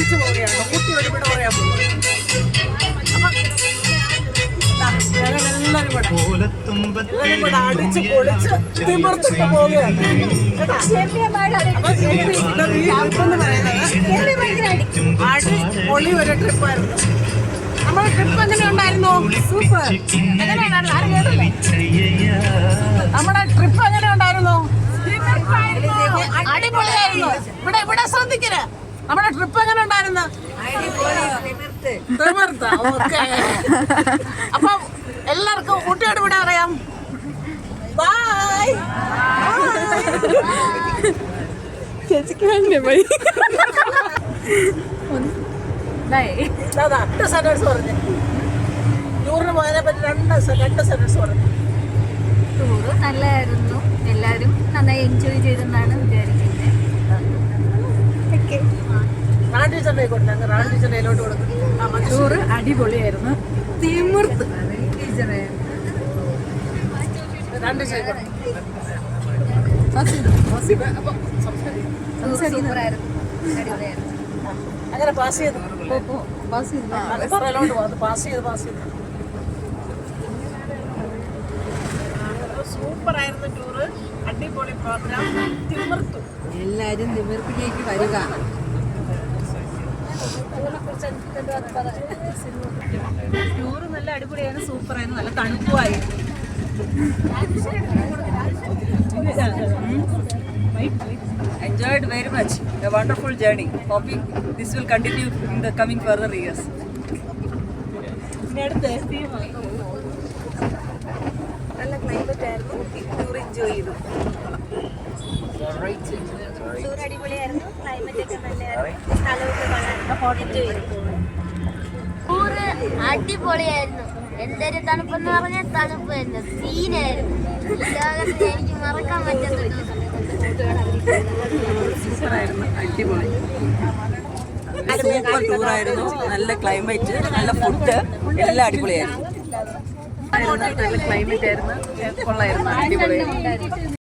തിരിച്ചു പോവുകയാണ്. കുട്ടി ഒരുപാട് പറയാൻ പൊളി ഒരു ട്രിപ്പായിരുന്നു നമ്മുടെ ട്രിപ്പ് എങ്ങനെ ഉണ്ടായിരുന്നു സൂപ്പർ എങ്ങനെയുണ്ടായിരുന്നു ആരും കേട്ടില്ലേ നമ്മുടെ ട്രിപ്പ് എങ്ങനെ ഉണ്ടായിരുന്നു അടിപൊളിയായിരുന്നു. ഇവിടെ ഇവിടെ ശ്രദ്ധിക്കരുത്. നമ്മുടെ ട്രിപ്പ് എങ്ങനെ ഉണ്ടായിരുന്നു? തിമിർത്ത. ഓക്കെ. അപ്പം എല്ലാവർക്കും ഊട്ടിയോട് വിടാൻ അറിയാം ബൈ ചേച്ചിക്ക് വേണ്ടേ? പോയി രണ്ട് സെന്റൻസ് പറഞ്ഞു. ടൂറിന് പോയതിനെ പറ്റി രണ്ട് സെ- രണ്ട് സെന്റൻസ് പറഞ്ഞു. ടൂറ് നല്ലതായിരുന്നു എല്ലാവരും നന്നായി എൻജോയ് ചെയ്തെന്നാണ് റാൺ ടീച്ചറിനെ അതിലോട്ട് കൊടുക്കും. ടൂറ് അടിപൊളിയായിരുന്നു. തിമിർത്ത്. ടീച്ചറെ. സൂപ്പറായിരുന്നു അടിപൊളിയായിരുന്നു അങ്ങനെ പാസ് ചെയ്തു. പാസ് ചെയ്തു. അത് പറയലോട്ട് പോകും പാസ് ചെയ്ത് പാസ് ചെയ്ത്. സൂപ്പർ ആയിരുന്നു ടൂറ്. അടിപൊളി പ്രോഗ്രാം തിമിർത്തു. എല്ലാരും തിമിർപ്പിലേക്ക് വരിക. ടൂറ് നല്ല അടിപൊളിയായിരുന്നു സൂപ്പറായിരുന്നു നല്ല തണുപ്പുമായിരുന്നു enjoyed very much a wonderful journey hoping this will continue in the coming further years നല്ല ക്ലൈമറ്റ് ആയിരുന്നു ടൂർ എൻജോയ് ചെയ്തു ടൂർ അടിപൊളിയായിരുന്നു. ക്ലൈമറ്റ് ഒക്കെ നല്ലതായിരുന്നു. സ്ഥലമൊക്കെ വളരെ അടിപൊളിയായിരുന്നു. എന്തൊരു തണുപ്പെന്ന് പറഞ്ഞാൽ തണുപ്പ് തന്നെ. സീനായിരുന്നു. ലോകത്ത് എനിക്ക് മറക്കാൻ പറ്റുന്നുണ്ട് ടൂറായിരുന്നു. നല്ല ക്ലൈമറ്റ് നല്ല ഫുഡ് എല്ലാം അടിപൊളിയായിരുന്നു. നല്ല ക്ലൈമറ്റ് ആയിരുന്നു. കൊള്ളായിരുന്നു. അടിപൊളിയായിരുന്നു.